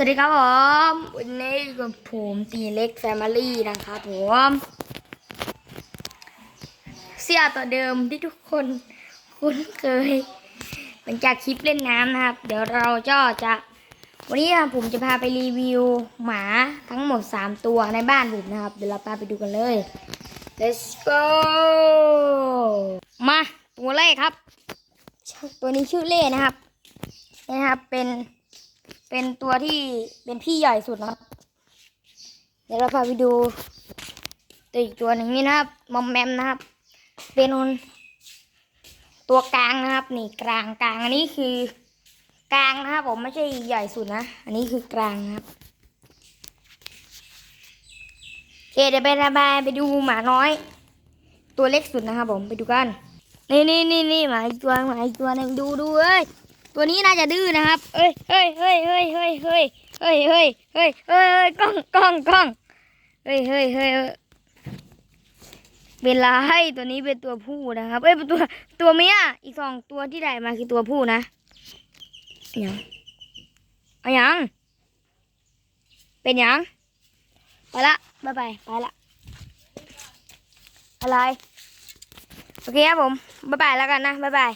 สวัสดีครับผม วันนี้กับผมตีเล็กแฟมิลี่นะครับผมเสื้อตัวเดิมที่ทุกคนคุ้นเคยหลังจากคลิปเล่นน้ำนะครับ เดี๋ยวเราก็จะ วันนี้ผมจะพาไปรีวิวหมาทั้งหมด 3 ตัวในบ้านผมนะครับ เดี๋ยวเราพาไปดูกันเลย let's go มาตัวแรกครับ ตัวนี้ชื่อเล่นะครับนะครับเป็น เป็นตัวที่เป็นพี่ใหญ่สุดนะครับ เดี๋ยวเราพาไปดูตัวอีกตัวหนึ่งนี่นะครับมอมแมมนะครับ เป็นตัวกลางนะครับ นี่กลางกลางอันนี้คือกลางนะครับผมไม่ใช่ใหญ่สุดนะ อันนี้คือกลางนะครับโอเคเดี๋ยวไประบายไปดูหมาน้อย ตัวเล็กสุดนะครับผมไปดูกัน นี่นี่นี่นี่หมาอีกตัวหมาอีกตัวหนึ่งดูดูเอ้ย ตัวนี้น่าจะดื้อนะครับ เฮ้ยเฮ้ยเฮ้ยเฮ้ยเฮ้ยเฮ้ยเฮ้ยเฮ้ยเฮ้ยเฮ้ยกล้องกล้องกล้องเฮ้ยเฮ้ยเฮ้ยเวลาให้ตัวนี้เป็นตัวผู้นะครับเอ้ยเป็นตัวตัวเมียอีกสองตัวที่ได้มาคือตัวผู้นะอยังเอายังเป็นยังไปละบ๊ายบายไปละอะไรโอเคครับผมบ๊ายบายแล้วกันนะบ๊ายบาย